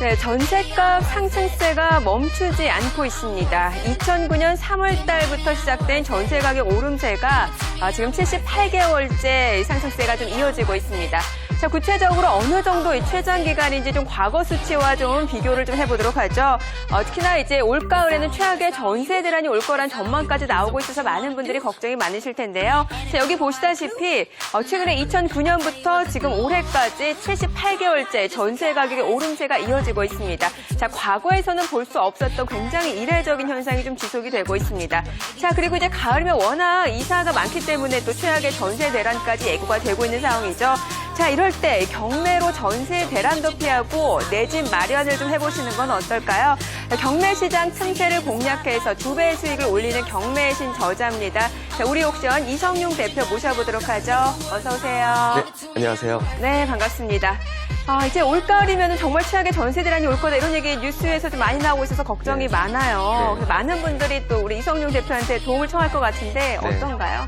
네, 전셋값 상승세가 멈추지 않고 있습니다. 2009년 3월 달부터 시작된 전세 가격 오름세가 아, 지금 78개월째 상승세가 좀 이어지고 있습니다. 자, 구체적으로 어느 정도 이 최장 기간인지 좀 과거 수치와 좀 비교를 좀 해보도록 하죠. 어, 특히나 이제 올가을에는 최악의 전세 대란이 올 거란 전망까지 나오고 있어서 많은 분들이 걱정이 많으실 텐데요. 자, 여기 보시다시피 어, 최근에 2009년부터 지금 올해까지 78개월째 전세 가격의 오름세가 이어지고 있습니다. 자, 과거에서는 볼 수 없었던 굉장히 이례적인 현상이 좀 지속이 되고 있습니다. 자, 그리고 이제 가을이면 워낙 이사가 많기 때문에 또 최악의 전세 대란까지 예고가 되고 있는 상황이죠. 자, 이럴 때 경매로 전세 대란도 피하고 내 집 마련을 좀 해보시는 건 어떨까요? 경매 시장 틈새를 공략해서 두 배의 수익을 올리는 경매의 신 저자입니다. 자, 우리 옥션 이성용 대표 모셔보도록 하죠. 어서 오세요. 네, 안녕하세요. 네, 반갑습니다. 아, 이제 올가을이면 정말 최악의 전세 대란이 올 거다 이런 얘기 뉴스에서 좀 많이 나오고 있어서 걱정이 네. 많아요. 네. 많은 분들이 또 우리 이성용 대표한테 도움을 청할 것 같은데 네. 어떤가요?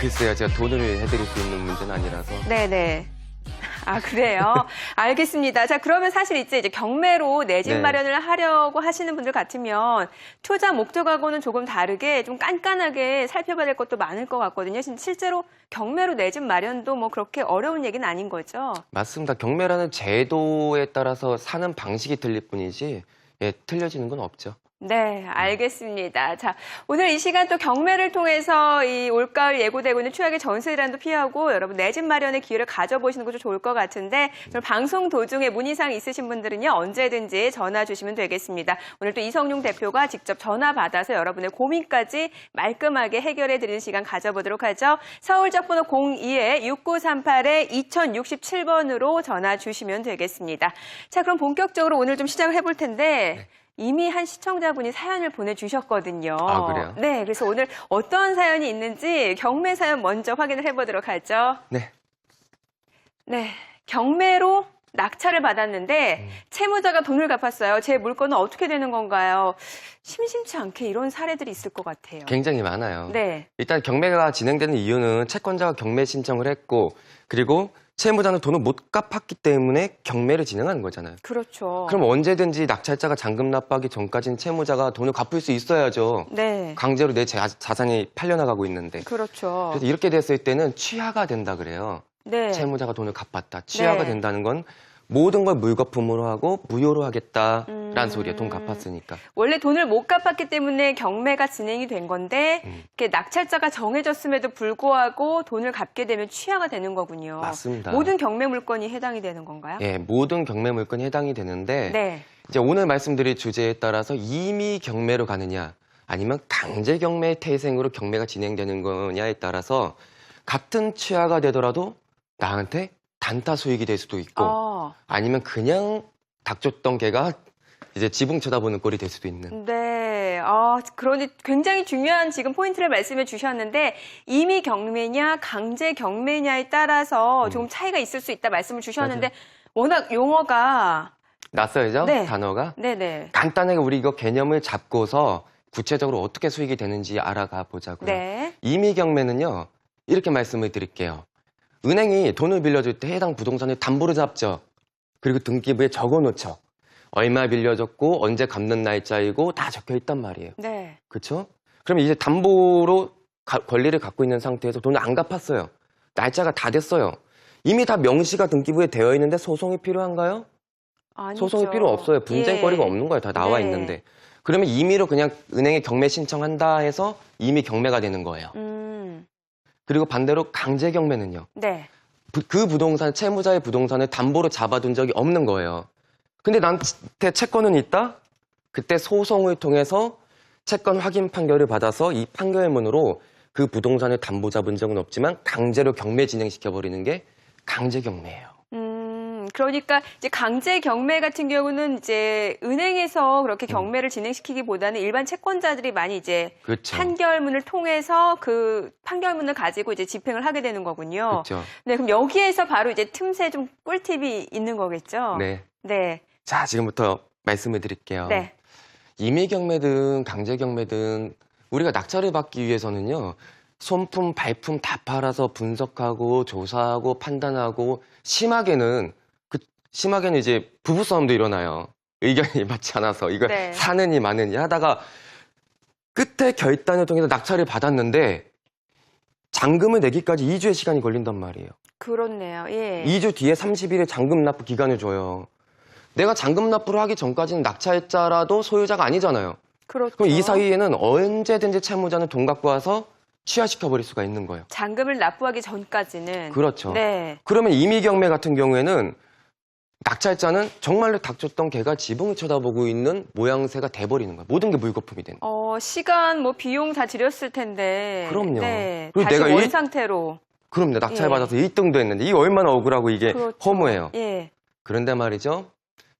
글쎄요, 제가 돈을 해드릴 수 있는 문제는 아니라서. 네네. 아, 그래요? 알겠습니다. 자, 그러면 사실 이제 이제 경매로 내 집 네. 마련을 하려고 하시는 분들 같으면 투자 목적하고는 조금 다르게 좀 깐깐하게 살펴봐야 될 것도 많을 것 같거든요. 진- 실제로 경매로 내 집 마련도 뭐 그렇게 어려운 얘기는 아닌 거죠? 맞습니다. 경매라는 제도에 따라서 사는 방식이 틀릴 뿐이지, 예, 틀려지는 건 없죠. 네, 알겠습니다. 자, 오늘 이 시간 또 경매를 통해서 이 올가을 예고되고 있는 최악의 전세 대란도 피하고 여러분 내 집 마련의 기회를 가져보시는 것도 좋을 것 같은데 방송 도중에 문의사항 있으신 분들은요 언제든지 전화 주시면 되겠습니다. 오늘 또 이성용 대표가 직접 전화 받아서 여러분의 고민까지 말끔하게 해결해 드리는 시간 가져보도록 하죠. 서울 적번호 02에 6938에 2067번으로 전화 주시면 되겠습니다. 자, 그럼 본격적으로 오늘 좀 시작을 해볼 텐데 이미 한 시청자분이 사연을 보내주셨거든요. 아, 그래요? 네, 그래서 오늘 어떤 사연이 있는지 경매 사연 먼저 확인을 해보도록 하죠. 네. 네, 경매로 낙찰을 받았는데 음. 채무자가 돈을 갚았어요. 제 물건은 어떻게 되는 건가요? 심심치 않게 이런 사례들이 있을 것 같아요. 굉장히 많아요. 네, 일단 경매가 진행되는 이유는 채권자가 경매 신청을 했고, 그리고 채무자는 돈을 못 갚았기 때문에 경매를 진행하는 거잖아요. 그렇죠. 그럼 언제든지 낙찰자가 잔금 납부하기 전까지는 채무자가 돈을 갚을 수 있어야죠. 네, 강제로 내 자, 자산이 팔려나가고 있는데. 그렇죠. 그래서 이렇게 됐을 때는 취하가 된다 그래요. 네, 채무자가 돈을 갚았다. 취하가 네. 된다는 건 모든 걸 물거품으로 하고 무효로 하겠다라는 음. 소리예요. 돈 갚았으니까. 원래 돈을 못 갚았기 때문에 경매가 진행이 된 건데 음. 이렇게 낙찰자가 정해졌음에도 불구하고 돈을 갚게 되면 취하가 되는 거군요. 맞습니다. 모든 경매 물건이 해당이 되는 건가요? 예, 모든 경매 물건이 해당이 되는데 네. 이제 오늘 말씀드릴 주제에 따라서 임의 경매로 가느냐 아니면 강제 경매 태생으로 경매가 진행되는 거냐에 따라서 같은 취하가 되더라도 나한테 단타 수익이 될 수도 있고 어, 아니면 그냥 닥쳤던 개가 이제 지붕 쳐다보는 꼴이 될 수도 있는 네. 아, 그러니 굉장히 중요한 지금 포인트를 말씀해 주셨는데 임의 경매냐 강제 경매냐에 따라서 음. 조금 차이가 있을 수 있다 말씀을 주셨는데 워낙 용어가 낯설죠 네. 단어가 네네. 간단하게 우리 이거 개념을 잡고서 구체적으로 어떻게 수익이 되는지 알아가 보자고요. 네. 임의 경매는요 이렇게 말씀을 드릴게요. 은행이 돈을 빌려줄 때 해당 부동산을 담보로 잡죠. 그리고 등기부에 적어놓죠. 얼마 빌려줬고 언제 갚는 날짜이고 다 적혀 있단 말이에요. 네. 그렇죠? 그럼 이제 담보로 가- 권리를 갖고 있는 상태에서 돈을 안 갚았어요. 날짜가 다 됐어요. 이미 다 명시가 등기부에 되어 있는데 소송이 필요한가요? 아니죠. 소송이 필요 없어요. 분쟁거리가 예. 없는 거예요. 다 나와 네. 있는데. 그러면 임의로 그냥 은행에 경매 신청한다 해서 임의 경매가 되는 거예요. 음. 그리고 반대로 강제 경매는요. 네. 부- 그 부동산, 채무자의 부동산을 담보로 잡아둔 적이 없는 거예요. 근데 나한테 채권은 있다? 그때 소송을 통해서 채권 확인 판결을 받아서 이 판결문으로 그 부동산을 담보 잡은 적은 없지만 강제로 경매 진행시켜 버리는 게 강제 경매예요. 음, 그러니까 이제 강제 경매 같은 경우는 이제 은행에서 그렇게 경매를 진행시키기보다는 일반 채권자들이 많이 이제 음. 그렇죠. 판결문을 통해서 그 판결문을 가지고 이제 집행을 하게 되는 거군요. 그렇죠. 네, 그럼 여기에서 바로 이제 틈새 좀 꿀팁이 있는 거겠죠? 네. 네. 자, 지금부터 말씀을 드릴게요. 네. 임의 경매든 강제 경매든 우리가 낙찰을 받기 위해서는요. 손품, 발품 다 팔아서 분석하고 조사하고 판단하고 심하게는 심하게는 이제 부부싸움도 일어나요. 의견이 맞지 않아서 이걸 네. 사느니 마느니 하다가 끝에 결단을 통해서 낙찰을 받았는데 잔금을 내기까지 2주의 시간이 걸린단 말이에요. 그렇네요. 예. 2주 뒤에 30일의 잔금 납부 기간을 줘요. 내가 잔금 납부를 하기 전까지는 낙찰자라도 소유자가 아니잖아요. 그렇죠. 그럼 이 사이에는 언제든지 채무자는 돈 갖고 와서 취하시켜 버릴 수가 있는 거예요. 잔금을 납부하기 전까지는 그렇죠. 네. 그러면 이미경매 같은 경우에는 낙찰자는 정말로 닥쳤던 개가 지붕을 쳐다보고 있는 모양새가 돼버리는 거예요. 모든 게 물거품이 되는 거예요. 어, 시간 뭐 비용 다 들였을 텐데. 그럼요. 네. 그리고 다시 내가 원 일- 상태로. 그럼요. 낙찰 예. 받아서 1등도 했는데 이게 얼마나 억울하고 이게 그렇죠. 허무해요. 예. 그런데 말이죠.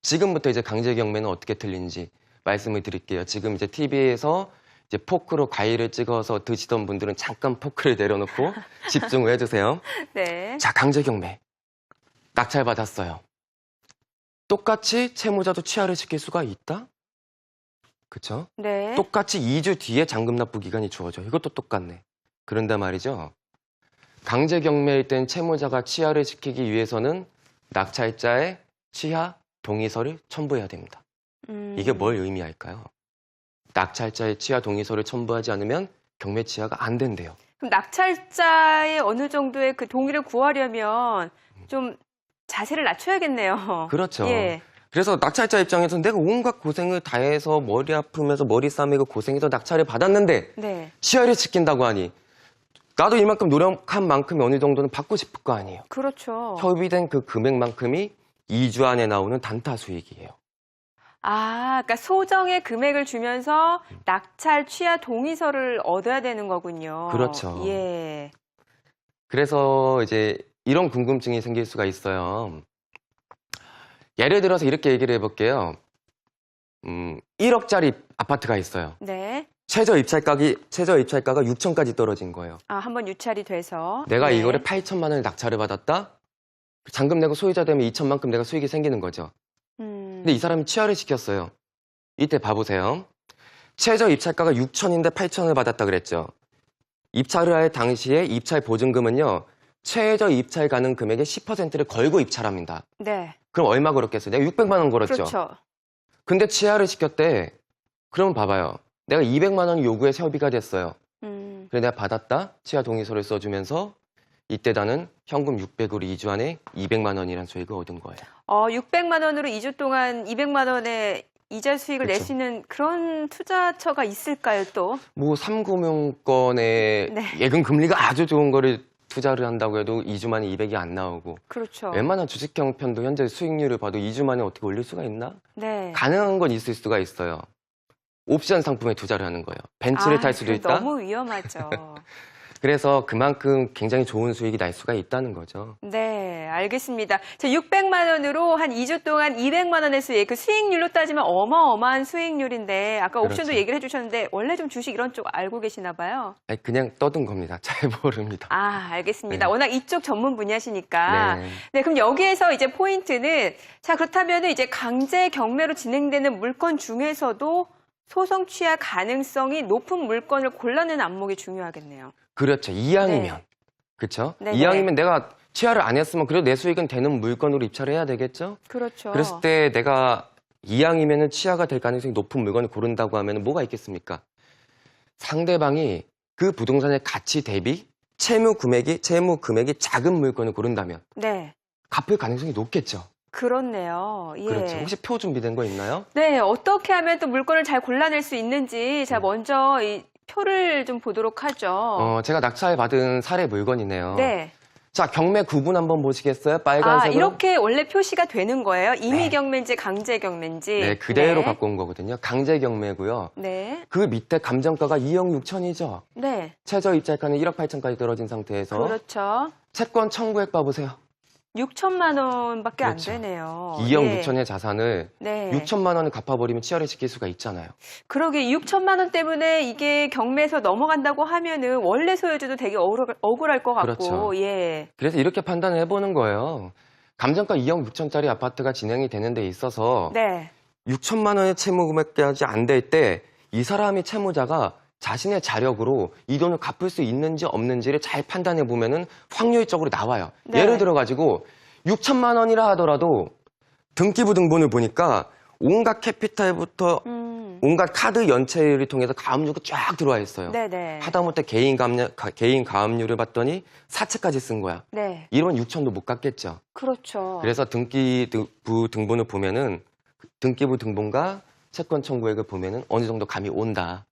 지금부터 이제 강제 경매는 어떻게 틀린지 말씀을 드릴게요. 지금 이제 TV에서 이제 포크로 과일을 찍어서 드시던 분들은 잠깐 포크를 내려놓고 집중을 해주세요. 네. 자, 강제 경매. 낙찰 받았어요. 똑같이 채무자도 취하를 시킬 수가 있다? 그쵸? 네. 똑같이 2주 뒤에 잔금 납부 기간이 주어져. 이것도 똑같네. 그런데 말이죠. 강제 경매일 땐 채무자가 취하를 시키기 위해서는 낙찰자의 취하 동의서를 첨부해야 됩니다. 음. 이게 뭘 의미할까요? 낙찰자의 취하 동의서를 첨부하지 않으면 경매 취하가 안 된대요. 그럼 낙찰자의 어느 정도의 그 동의를 구하려면 좀 자세를 낮춰야겠네요. 그렇죠. 예. 그래서 낙찰자 입장에서는 내가 온갖 고생을 다해서 머리 아프면서 머리 싸매고 고생해서 낙찰을 받았는데 네. 취하를 시킨다고 하니 나도 이만큼 노력한 만큼이 어느 정도는 받고 싶을 거 아니에요. 그렇죠. 협의된 그 금액만큼이 2주 안에 나오는 단타 수익이에요. 아, 그러니까 소정의 금액을 주면서 낙찰 취하 동의서를 얻어야 되는 거군요. 그렇죠. 예. 그래서 이제 이런 궁금증이 생길 수가 있어요. 예를 들어서 이렇게 얘기를 해볼게요. 음, 1억짜리 아파트가 있어요. 네. 최저 입찰가기, 최저 입찰가가 6천까지 떨어진 거예요. 아, 한번 유찰이 돼서. 내가 네. 이거를 8천만 원을 낙찰을 받았다? 잔금 내고 소유자 되면 2천만큼 내가 수익이 생기는 거죠. 음. 근데 이 사람이 취하를 시켰어요. 이때 봐보세요. 최저 입찰가가 6천인데 8천을 받았다 그랬죠. 입찰을 할 당시에 입찰 보증금은요. 최저 입찰 가능 금액의 10%를 걸고 입찰합니다. 네. 그럼 얼마 걸었겠어요? 내가 600만 원 걸었죠. 그렇죠. 근데 취하를 시켰대. 그러면 봐봐요. 내가 200만 원 요구해서 협의가 됐어요. 음. 그래 내가 받았다. 취하 동의서를 써주면서 이때 나는 현금 600으로 2주 안에 200만 원이라는 수익을 얻은 거예요. 어, 600만 원으로 2주 동안 200만 원의 이자 수익을 낼 그쵸. 수 있는 그런 투자처가 있을까요, 또? 뭐 삼금융권의 네. 예금 금리가 아주 좋은 거를 투자를 한다고 해도 2주 만에 200이 안 나오고 그렇죠. 웬만한 주식 형 편도 현재 수익률을 봐도 2주 만에 어떻게 올릴 수가 있나? 네. 가능한 건 있을 수가 있어요. 옵션 상품에 투자를 하는 거예요. 벤츠를 아, 탈 수도 있다. 너무 위험하죠. 그래서 그만큼 굉장히 좋은 수익이 날 수가 있다는 거죠. 네, 알겠습니다. 자, 600만 원으로 한 2주 동안 200만 원의 수익, 그 수익률로 따지면 어마어마한 수익률인데 아까 옵션도 그렇죠. 얘기를 해주셨는데 원래 좀 주식 이런 쪽 알고 계시나 봐요. 아니, 그냥 떠든 겁니다. 잘 모릅니다. 아, 알겠습니다. 네. 워낙 이쪽 전문 분야시니까. 네. 네, 그럼 여기에서 이제 포인트는 자 그렇다면 이제 강제 경매로 진행되는 물건 중에서도 소송 취하 가능성이 높은 물건을 골라내는 안목이 중요하겠네요. 그렇죠. 이왕이면. 네. 그렇죠? 이왕이면 내가 취하를 안 했으면 그래도 내 수익은 되는 물건으로 입찰을 해야 되겠죠? 그렇죠. 그랬을 때 내가 이왕이면은 취하가 될 가능성이 높은 물건을 고른다고 하면 뭐가 있겠습니까? 상대방이 그 부동산의 가치 대비 채무 금액이 채무 금액이 작은 물건을 고른다면 네, 갚을 가능성이 높겠죠. 그렇네요. 예. 그렇죠. 혹시 표 준비된 거 있나요? 네, 어떻게 하면 또 물건을 잘 골라낼 수 있는지 자 먼저 이 표를 좀 보도록 하죠. 어, 제가 낙찰 받은 사례 물건이네요. 네. 자, 경매 구분 한번 보시겠어요? 아, 빨간색으로. 이렇게 원래 표시가 되는 거예요? 임의 네. 경매인지 강제 경매인지. 네, 그대로 네. 갖고 온 거거든요. 강제 경매고요. 네. 그 밑에 감정가가 2억 6천이죠. 네. 최저 입찰가는 1억 8천까지 떨어진 상태에서 그렇죠. 채권 청구액 봐보세요. 6천만 원밖에 그렇죠. 안 되네요. 2억 예. 6천의 자산을 네. 6천만 원을 갚아버리면 시킬 수가 있잖아요. 그러게 6천만 원 때문에 이게 경매에서 넘어간다고 하면은 원래 소유주도 되게 억울, 억울할 것 같고. 그렇죠. 예. 그래서 이렇게 판단을 해보는 거예요. 감정가 2억 6천짜리 아파트가 진행이 되는 데 있어서 네. 6천만 원의 채무 금액까지 안 될 때 이 사람이 채무자가 자신의 자력으로 이 돈을 갚을 수 있는지 없는지를 잘 판단해 보면은 확률적으로 나와요. 네. 예를 들어 가지고 6천만 원이라 하더라도 등기부 등본을 보니까 온갖 캐피탈부터 음. 온갖 카드 연체를 통해서 가압류가 쫙 들어와 있어요. 네네. 하다못해 개인 가압류, 가- 개인 가압류를 봤더니 사채까지 쓴 거야. 네. 이러면 6천도 못 갚겠죠. 그렇죠. 그래서 등기부 등본을 보면은 등기부 등본과 채권 청구액을 보면은 어느 정도 감이 온다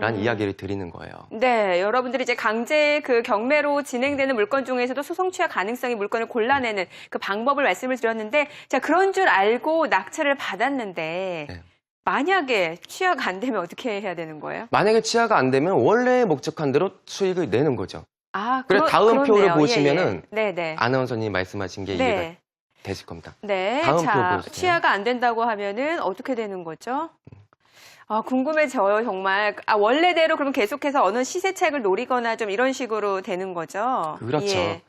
라는 음. 이야기를 드리는 거예요. 네, 여러분들이 이제 강제 그 경매로 진행되는 물건 중에서도 소송 취하 가능성의 물건을 골라내는 그 방법을 말씀을 드렸는데, 자 그런 줄 알고 낙찰을 받았는데 네. 만약에 취하가 안 되면 어떻게 해야 되는 거예요? 만약에 취하가 안 되면 원래 목적한 대로 수익을 내는 거죠. 아, 그래, 다음 표를 그렇네요. 보시면은 예, 예. 네네. 아나운서님 말씀하신 게 이해가 네. 되실 겁니다. 네. 다음 표 자, 보세요. 취하가 안 된다고 하면은 어떻게 되는 거죠? 아, 궁금해져요, 정말. 아, 원래대로 그럼 계속해서 어느 시세책을 노리거나 좀 이런 식으로 되는 거죠? 그렇죠. 예.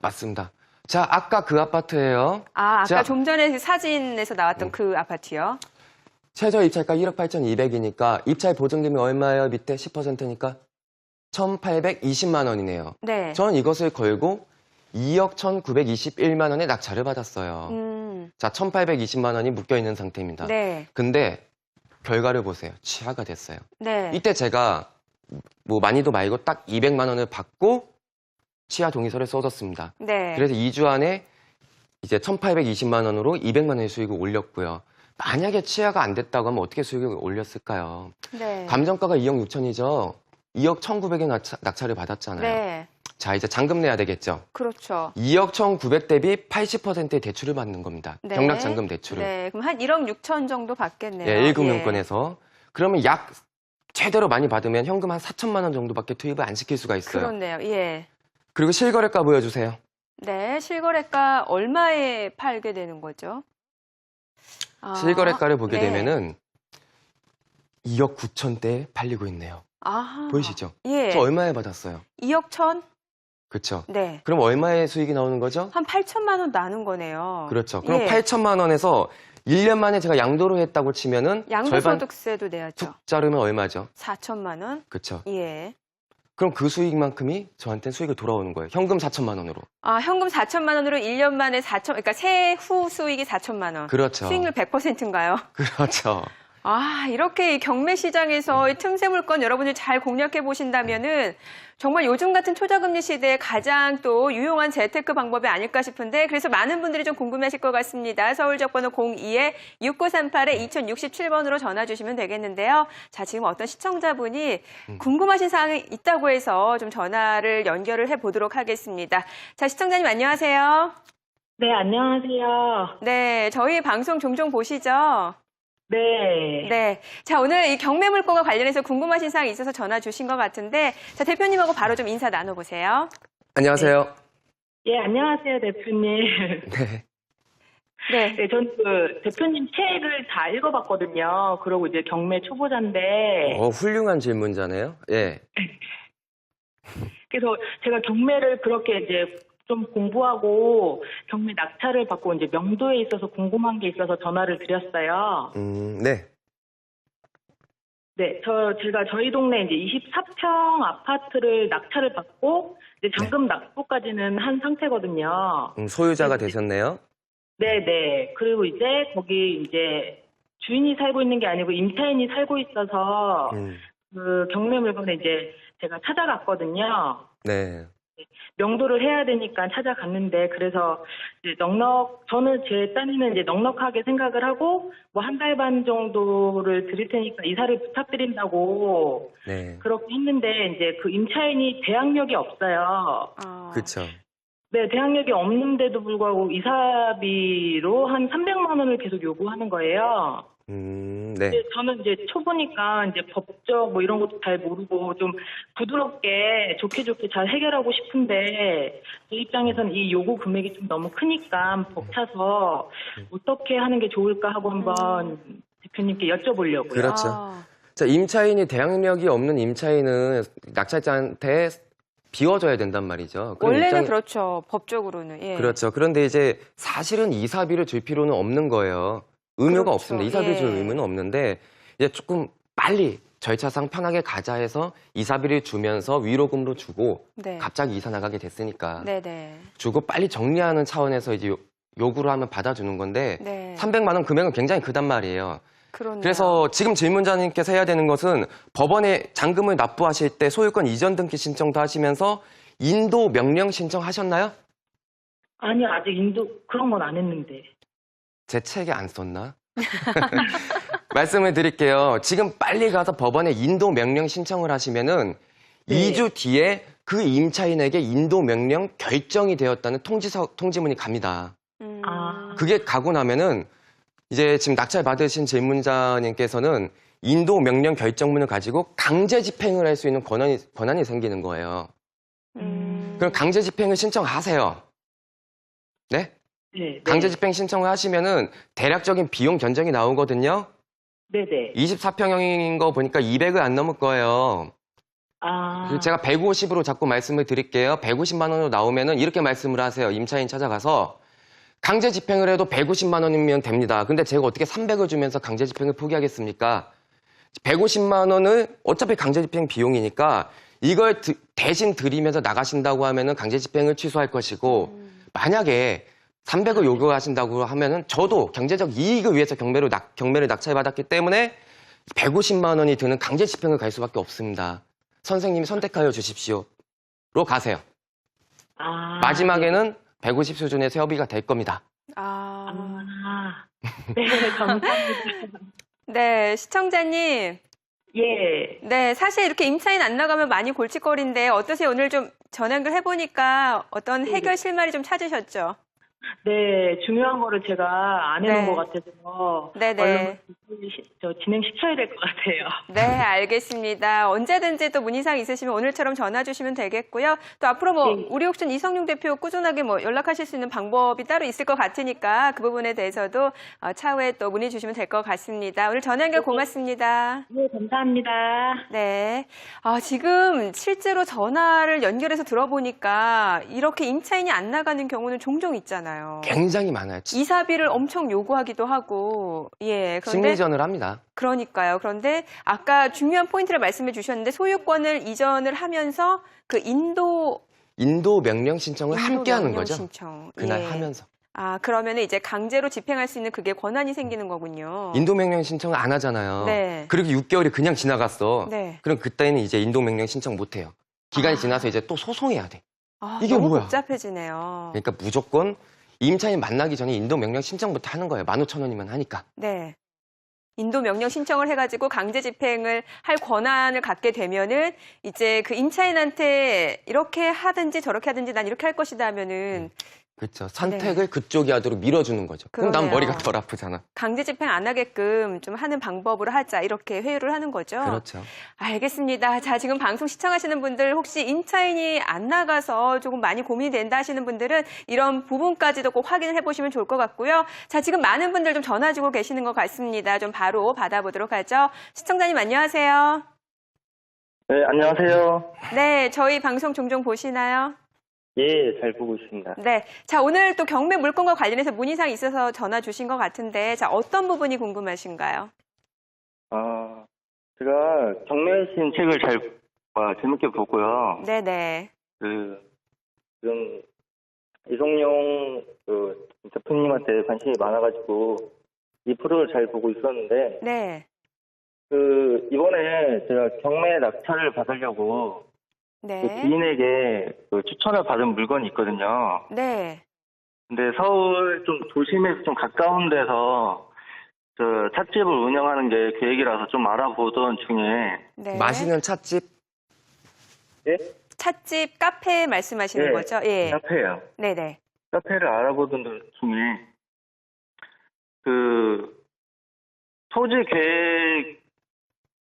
맞습니다. 자, 아까 그 아파트예요. 아, 아까 자. 좀 전에 그 사진에서 음. 나왔던 그 아파트요? 최저 입찰가 1억 8,200이니까 입찰 보증금이 얼마예요? 밑에 10%니까 1,820만 원이네요. 네. 전 이것을 걸고 2억 1,921만 원의 낙찰을 받았어요. 음, 자, 1,820만 원이 묶여 있는 상태입니다. 네. 근데 결과를 보세요. 취하가 됐어요. 네. 이때 제가 뭐 많이도 말고 딱 200만 원을 받고 취하 동의서를 써줬습니다. 네. 그래서 2주 안에 이제 1,820만 원으로 200만 원의 수익을 올렸고요. 만약에 취하가 안 됐다고 하면 어떻게 수익을 올렸을까요? 네. 감정가가 2억 6천이죠. 2억 1,900의 낙차, 낙찰을 받았잖아요. 네. 자, 이제 잔금 내야 되겠죠. 그렇죠. 2억 1,900 대비 80%의 대출을 받는 겁니다. 네. 경락 잔금 대출을. 네. 그럼 한 1억 6천 정도 받겠네요. 예, 1금융권에서. 그러면 약 최대로 많이 받으면 현금 한 4천만 원 정도밖에 투입을 안 시킬 수가 예. 있어요. 그렇네요. 예. 그리고 실거래가 보여주세요. 네. 실거래가 얼마에 팔게 되는 거죠? 아, 실거래가를 보게 네. 되면은 2억 9천 대에 팔리고 있네요. 아. 보이시죠? 예. 저 얼마에 받았어요? 2억 천? 그렇죠. 네. 그럼 얼마의 수익이 나오는 거죠? 한 8천만 원 나는 거네요. 그렇죠. 그럼 예. 8천만 원에서 1년 만에 제가 양도를 했다고 치면은 양도소득세도 내야죠. 툭 자르면 얼마죠? 4천만 원? 그렇죠. 예. 그럼 그 수익만큼이 저한테 수익이 돌아오는 거예요. 현금 4천만 원으로. 아, 현금 4천만 원으로 1년 만에 4천, 그러니까 세후 수익이 4천만 원. 그렇죠. 수익률 100%인가요? 그렇죠. 아, 이렇게 이 경매 시장에서 이 틈새 물건 여러분들 잘 공략해 보신다면은 정말 요즘 같은 초저금리 시대에 가장 또 유용한 재테크 방법이 아닐까 싶은데 그래서 많은 분들이 좀 궁금해하실 것 같습니다. 서울 적번호 02에 6938에 2067번으로 전화 주시면 되겠는데요. 자, 지금 어떤 시청자분이 궁금하신 사항이 있다고 해서 좀 전화를 연결을 해 보도록 하겠습니다. 자, 시청자님 안녕하세요. 네, 안녕하세요. 네, 저희 방송 종종 보시죠? 네. 네. 자, 오늘 이 경매 물건과 관련해서 궁금하신 사항이 있어서 전화 주신 것 같은데, 자, 대표님하고 바로 좀 인사 나눠보세요. 안녕하세요. 예, 안녕하세요, 대표님. 네. 네. 네, 전 그 대표님 책을 다 읽어봤거든요. 그리고 이제 경매 초보자인데, 어, 훌륭한 질문자네요. 예. 그래서 제가 경매를 그렇게 이제 좀 공부하고 경매 낙찰을 받고 이제 명도에 있어서 궁금한 게 있어서 전화를 드렸어요. 음, 네. 네, 저 제가 저희 동네 이제 24평 아파트를 낙찰을 받고 이제 잔금 납부까지는 한 상태거든요. 음, 소유자가 되셨네요. 네, 네. 그리고 이제 거기 이제 주인이 살고 있는 게 아니고 임차인이 살고 있어서 음, 그 경매 물건에 이제 제가 찾아갔거든요. 네. 명도를 해야 되니까 찾아갔는데 그래서 이제 넉넉 저는 제 딴에는 이제 넉넉하게 생각을 하고 뭐 한 달 반 정도를 드릴 테니까 이사를 부탁드린다고 네. 그렇게 했는데 이제 그 임차인이 대항력이 없어요. 어, 그렇죠. 네, 대항력이 없는데도 불구하고 이사비로 한 300만 원을 계속 요구하는 거예요. 음, 네. 근데 저는 이제 초보니까 이제 법적 뭐 이런 것도 잘 모르고 좀 부드럽게 좋게 좋게 잘 해결하고 싶은데 제 입장에서는 이 요구 금액이 좀 너무 크니까 벅차서 어떻게 하는 게 좋을까 하고 한번 대표님께 여쭤보려고요. 그렇죠. 아, 자, 임차인이 대항력이 없는 임차인은 낙찰자한테 비워줘야 된단 말이죠. 그럼 원래는 입장이- 그렇죠. 법적으로는. 예. 그렇죠. 그런데 이제 사실은 이사비를 줄 필요는 없는 거예요. 의무가 그렇죠. 없습니다. 이사비를 줄 예. 의무는 없는데 이제 조금 빨리 절차상 편하게 가자 해서 이사비를 주면서 위로금으로 주고 네. 갑자기 이사 나가게 됐으니까 네네. 주고 빨리 정리하는 차원에서 이제 요- 요구를 하면 받아주는 건데 네. 300만 원 금액은 굉장히 크단 말이에요. 그렇네요. 그래서 지금 질문자님께서 해야 되는 것은 법원에 잔금을 납부하실 때 소유권 이전 등기 신청도 하시면서 인도 명령 신청하셨나요? 아니 아직 인도 그런 건 안 했는데. 제 책에 안 썼나? 말씀을 드릴게요. 지금 빨리 가서 법원에 인도 명령 신청을 하시면은 네. 2주 뒤에 그 임차인에게 인도 명령 결정이 되었다는 통지서, 통지문이 갑니다. 음. 아. 그게 가고 나면은 이제 지금 낙찰 받으신 질문자님께서는 인도 명령 결정문을 가지고 강제 집행을 할 수 있는 권한이, 권한이 생기는 거예요. 음. 그럼 강제 집행을 신청하세요. 네? 네. 강제 집행 신청을 하시면은 대략적인 비용 견적이 나오거든요. 네네. 24평형인 거 보니까 200을 안 넘을 거예요. 아. 제가 150으로 자꾸 말씀을 드릴게요. 150만 원으로 나오면은 이렇게 말씀을 하세요. 임차인 찾아가서 강제 집행을 해도 150만 원이면 됩니다. 근데 제가 어떻게 300을 주면서 강제 집행을 포기하겠습니까? 150만 원을 어차피 강제 집행 비용이니까 이걸 드- 대신 드리면서 나가신다고 하면은 강제 집행을 취소할 것이고 만약에 300을 요구하신다고 하면은 저도 경제적 이익을 위해서 경매로 낙, 경매를 낙찰받았기 때문에 150만 원이 드는 강제 집행을 갈 수밖에 없습니다. 선생님이 선택하여 주십시오로 가세요. 아. 마지막에는 150 수준의 세업비가 될 겁니다. 아. 아. 네, 감사합니다. 네, 시청자님. 예. 네, 사실 이렇게 임차인 안 나가면 많이 골칫거리인데 어떠세요? 오늘 좀 전화를 해보니까 어떤 해결 실마리 좀 찾으셨죠? 네, 중요한 거를 제가 안 해놓은 네. 것 같아서 네네. 얼른 시- 저 진행시켜야 될 것 같아요. 네, 알겠습니다. 언제든지 또 문의사항 있으시면 오늘처럼 전화 주시면 되겠고요. 또 앞으로 뭐 네. 우리 옥션 이성용 대표 꾸준하게 뭐 연락하실 수 있는 방법이 따로 있을 것 같으니까 그 부분에 대해서도 어, 차후에 또 문의 주시면 될 것 같습니다. 오늘 전화 연결 고맙습니다. 네, 감사합니다. 네. 아, 지금 실제로 전화를 연결해서 들어보니까 이렇게 임차인이 안 나가는 경우는 종종 있잖아요. 굉장히 많아요. 이사비를 엄청 요구하기도 하고, 예. 그런데 심리전을 합니다. 그러니까요. 그런데 아까 중요한 포인트를 말씀해 주셨는데 소유권을 이전을 하면서 그 인도 인도 명령 신청을 인도 함께 하는 명령 거죠. 신청. 그날 예. 하면서. 아, 그러면 이제 강제로 집행할 수 있는 그게 권한이 생기는 거군요. 인도 명령 신청을 안 하잖아요. 네. 그리고 6개월이 그냥 지나갔어. 네. 그럼 그때는 이제 인도 명령 신청 못 해요. 기간이 아. 지나서 이제 또 소송해야 돼. 아, 이게 너무 뭐야? 복잡해지네요. 그러니까 무조건 임차인 만나기 전에 인도 명령 신청부터 하는 거예요. 15,000원이면 하니까. 네. 인도 명령 신청을 해가지고 강제 집행을 할 권한을 갖게 되면은 이제 그 임차인한테 이렇게 하든지 저렇게 하든지 난 이렇게 할 것이다 하면은 그렇죠. 선택을 그쪽이 하도록 밀어주는 거죠. 그럼 난 네. 머리가 덜 아프잖아. 강제 집행 안 하게끔 좀 하는 방법으로 하자 이렇게 회유를 하는 거죠. 그렇죠. 알겠습니다. 자, 지금 방송 시청하시는 분들 혹시 임차인이 안 나가서 조금 많이 고민이 된다 하시는 분들은 이런 부분까지도 꼭 확인을 해보시면 좋을 것 같고요. 자, 지금 많은 분들 좀 전화 주고 계시는 것 같습니다. 좀 바로 받아보도록 하죠. 시청자님 안녕하세요. 네, 안녕하세요. 네, 저희 방송 종종 보시나요? 예, 잘 보고 있습니다. 네. 자, 오늘 또 경매 물건과 관련해서 문의사항 있어서 전화 주신 것 같은데, 자, 어떤 부분이 궁금하신가요? 아, 제가 경매신 책을 잘, 아, 재밌게 보고요. 네네. 그, 지금, 이성용, 그, 대표님한테 관심이 많아가지고, 이 프로를 잘 보고 있었는데, 네. 그, 이번에 제가 경매 낙찰을 받으려고, 그 네. 지인에게 그 추천을 받은 물건이 있거든요. 네. 근데 서울 좀 도심에서 좀 가까운 데서, 저, 찻집을 운영하는 게 계획이라서 좀 알아보던 중에, 네. 마시는 찻집 예? 찻집, 카페 말씀하시는 네. 거죠? 예. 카페예요. 네네. 카페를 알아보던 중에 그 토지 계획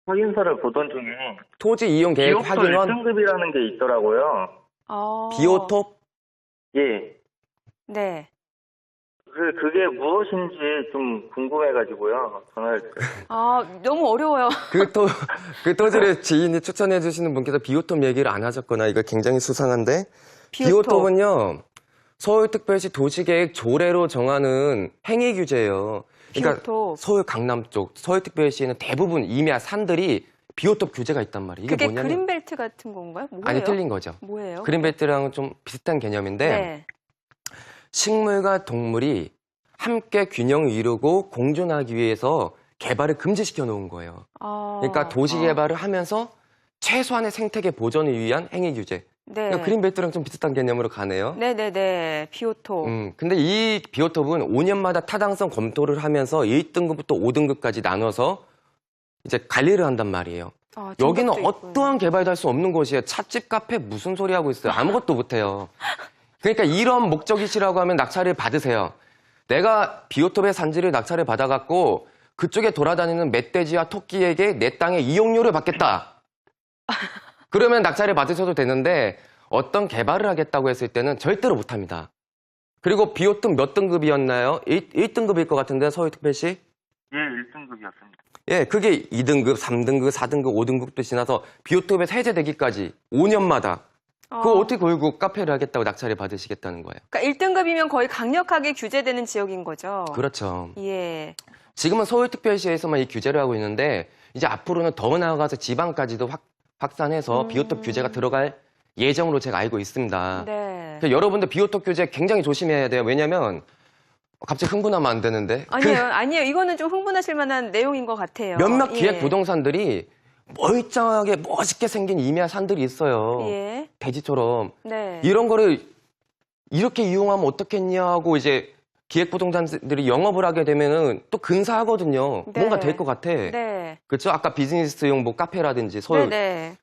확인서를 보던 중에 토지 이용 계획 확인원 1등급이라는 게 있더라고요. 어. 비오톱 예. 네. 그 그게 무엇인지 좀 궁금해가지고요. 전화를 드렸어요. 아, 너무 어려워요. 그, 토, 그 토지를 지인이 추천해 주시는 분께서 비오톱 얘기를 안 하셨거나 이거 굉장히 수상한데 비오톱. 은요 서울특별시 도시계획 조례로 정하는 행위 규제예요. 그러니까 비오톱. 서울 강남 쪽 서울특별시에는 대부분 임야 산들이 비오톱 규제가 있단 말이에요. 이게 그게 뭐냐면 그린벨트 같은 건가요? 뭐예요? 아니 틀린 거죠. 뭐예요? 그린벨트랑 좀 비슷한 개념인데 네. 식물과 동물이 함께 균형을 이루고 공존하기 위해서 개발을 금지시켜 놓은 거예요. 어. 그러니까 도시 개발을 하면서 최소한의 생태계 보존을 위한 행위 규제. 네. 그러니까 그린벨트랑 좀 비슷한 개념으로 가네요. 네네네. 비오토. 음, 근데 이 비오톱은 5년마다 타당성 검토를 하면서 1등급부터 5등급까지 나눠서 이제 관리를 한단 말이에요. 어, 여기는 있군요. 어떠한 개발도 할 수 없는 곳이에요. 찻집 카페 무슨 소리 하고 있어요. 아무것도 못해요. 그러니까 이런 목적이시라고 하면 낙찰을 받으세요. 내가 비오톱의 산지를 낙찰을 받아갖고 그쪽에 돌아다니는 멧돼지와 토끼에게 내 땅의 이용료를 받겠다. 그러면 낙찰을 받으셔도 되는데 어떤 개발을 하겠다고 했을 때는 절대로 못합니다. 그리고 비오톱 몇 등급이었나요? 1, 등급일것 같은데 서울특별시? 예, 1등급이었습니다. 예, 그게 2등급, 3등급, 4등급, 5등급도 지나서 비오톱에 해제되기까지 5년마다 그거 어. 어떻게 결국 카페를 하겠다고 낙찰을 받으시겠다는 거예요. 그러니까 1등급이면 거의 강력하게 규제되는 지역인 거죠. 그렇죠. 예. 지금은 서울특별시에서만 이 규제를 하고 있는데 이제 앞으로는 더 나아가서 지방까지도 확, 확산해서 음. 비오톱 규제가 들어갈 예정으로 제가 알고 있습니다. 네. 그래서 여러분들 비오톱 규제 굉장히 조심해야 돼요. 왜냐면 갑자기 흥분하면 안 되는데 그 아니에요, 아니에요. 이거는 좀 흥분하실 만한 내용인 것 같아요. 몇몇 예. 기획 부동산들이 멀쩡하게 멋있게 생긴 임야 산들이 있어요. 예. 돼지처럼 네. 이런 거를 이렇게 이용하면 어떻겠냐고 이제 기획부동산들이 영업을 하게 되면은 또 근사하거든요. 네. 뭔가 될 것 같아. 네. 그렇죠? 아까 비즈니스용 뭐 카페라든지 서울 네네.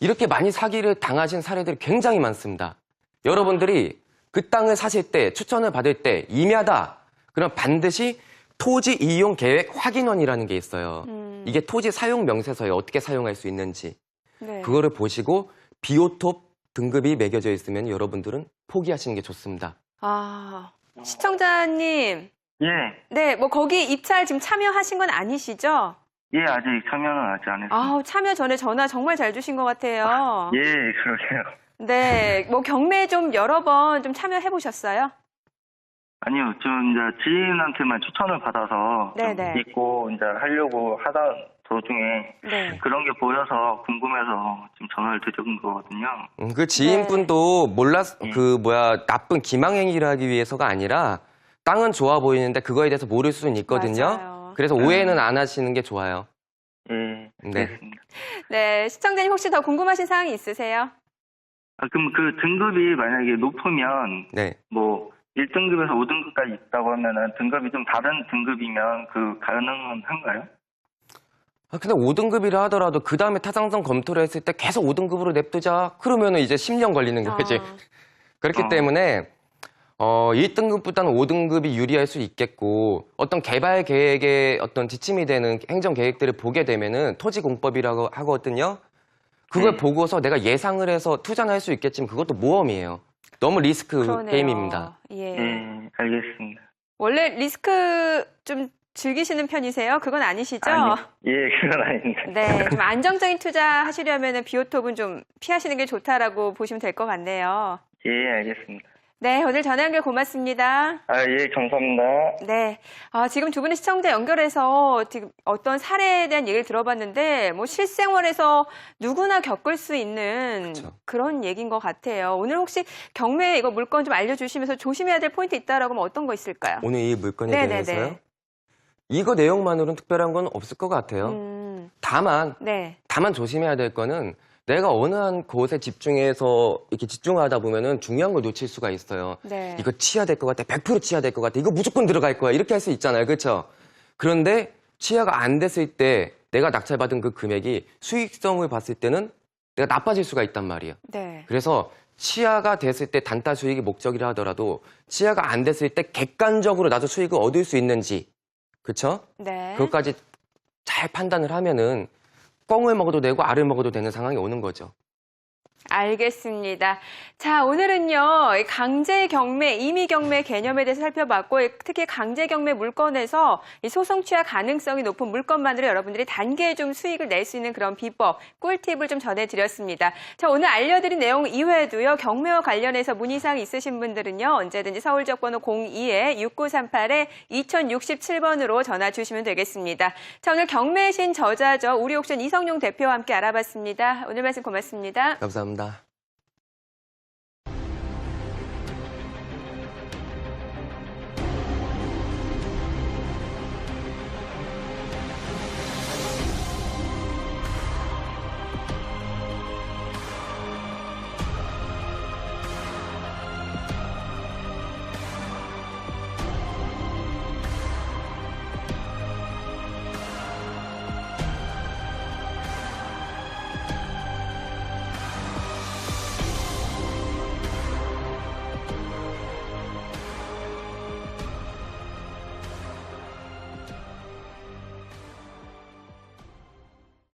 이렇게 많이 사기를 당하신 사례들이 굉장히 많습니다. 여러분들이 그 땅을 사실 때 추천을 받을 때 임야다. 그럼 반드시 토지 이용 계획 확인원이라는 게 있어요. 음. 이게 토지 사용 명세서에 어떻게 사용할 수 있는지 네. 그거를 보시고 비오톱 등급이 매겨져 있으면 여러분들은 포기하시는 게 좋습니다. 아, 시청자님. 예, 네, 뭐 거기 입찰 지금 참여하신 건 아니시죠? 예, 아직 참여는 아직 안 했습니다. 아우, 참여 전에 전화 정말 잘 주신 것 같아요. 예, 그러게요. 네, 뭐 경매 좀 여러 번 좀 참여해 보셨어요? 아니요, 좀 이제 지인한테만 추천을 받아서 좀 네네. 믿고 이제 하려고 하다 도중에 네. 그런 게 보여서 궁금해서 지금 전화를 드린 거거든요. 음, 그 지인분도 몰랐 네. 그 뭐야 나쁜 기망행위를 하기 위해서가 아니라 땅은 좋아 보이는데 그거에 대해서 모를 수는 있거든요. 맞아요. 그래서 오해는 안 하시는 게 좋아요. 예, 네. 알겠습니다. 네, 시청자님 혹시 더 궁금하신 사항이 있으세요? 아, 그럼 그 등급이 만약에 높으면 네. 뭐 1등급에서 5등급까지 있다고 하면은 등급이 좀 다른 등급이면 그 가능은 한가요? 아, 근데 5등급이라 하더라도 그 다음에 타당성 검토를 했을 때 계속 5등급으로 냅두자 그러면은 이제 10년 걸리는 거지. 아, 그렇기 어. 때문에 어, 1등급보다는 5등급이 유리할 수 있겠고 어떤 개발 계획의 어떤 지침이 되는 행정 계획들을 보게 되면은 토지 공법이라고 하거든요. 그걸 네. 보고서 내가 예상을 해서 투자는 할 수 있겠지만 그것도 모험이에요. 너무 리스크 그러네요. 게임입니다. 예. 예, 알겠습니다. 원래 리스크 좀 즐기시는 편이세요? 그건 아니시죠? 아니, 예, 그건 아닌데. 네, 좀 안정적인 투자 하시려면 비오톱은 좀 피하시는 게 좋다라고 보시면 될 것 같네요. 예, 알겠습니다. 네, 오늘 전화 연결 고맙습니다. 아, 예, 감사합니다. 네, 아, 지금 두 분의 시청자 연결해서 지금 어떤 사례에 대한 얘기를 들어봤는데, 뭐 실생활에서 누구나 겪을 수 있는 그쵸. 그런 얘기인 것 같아요. 오늘 혹시 경매 이거 물건 좀 알려주시면서 조심해야 될 포인트 있다라고 하면 어떤 거 있을까요? 오늘 이 물건에 네네네. 대해서요. 이거 내용만으로는 특별한 건 없을 것 같아요. 음, 다만 네, 다만 조심해야 될 거는 내가 어느 한 곳에 집중해서 이렇게 집중하다 보면은 중요한 걸 놓칠 수가 있어요. 네. 이거 치야 될 것 같아. 100% 치야 될 것 같아. 이거 무조건 들어갈 거야. 이렇게 할 수 있잖아요. 그렇죠? 그런데 치야가 안 됐을 때 내가 낙찰받은 그 금액이 수익성을 봤을 때는 내가 나빠질 수가 있단 말이에요. 네. 그래서 치아가 됐을 때 단타 수익이 목적이라 하더라도 치아가 안 됐을 때 객관적으로 나도 수익을 얻을 수 있는지 그렇죠? 네. 그것까지 잘 판단을 하면은 뻥을 먹어도 되고 알을 먹어도 되는 상황이 오는 거죠. 알겠습니다. 자, 오늘은요, 이 강제 경매, 임의 경매 개념에 대해서 살펴봤고, 특히 강제 경매 물건에서 이 소송 취하 가능성이 높은 물건만으로 여러분들이 단계에 좀 수익을 낼 수 있는 그런 비법, 꿀팁을 좀 전해드렸습니다. 자, 오늘 알려드린 내용 이외에도요, 경매와 관련해서 문의사항 있으신 분들은요, 언제든지 서울적번호 02-6938-2067번으로 전화 주시면 되겠습니다. 자, 오늘 경매의 신 저자죠. 우리 옥션 이성용 대표와 함께 알아봤습니다. 오늘 말씀 고맙습니다. 감사합니다.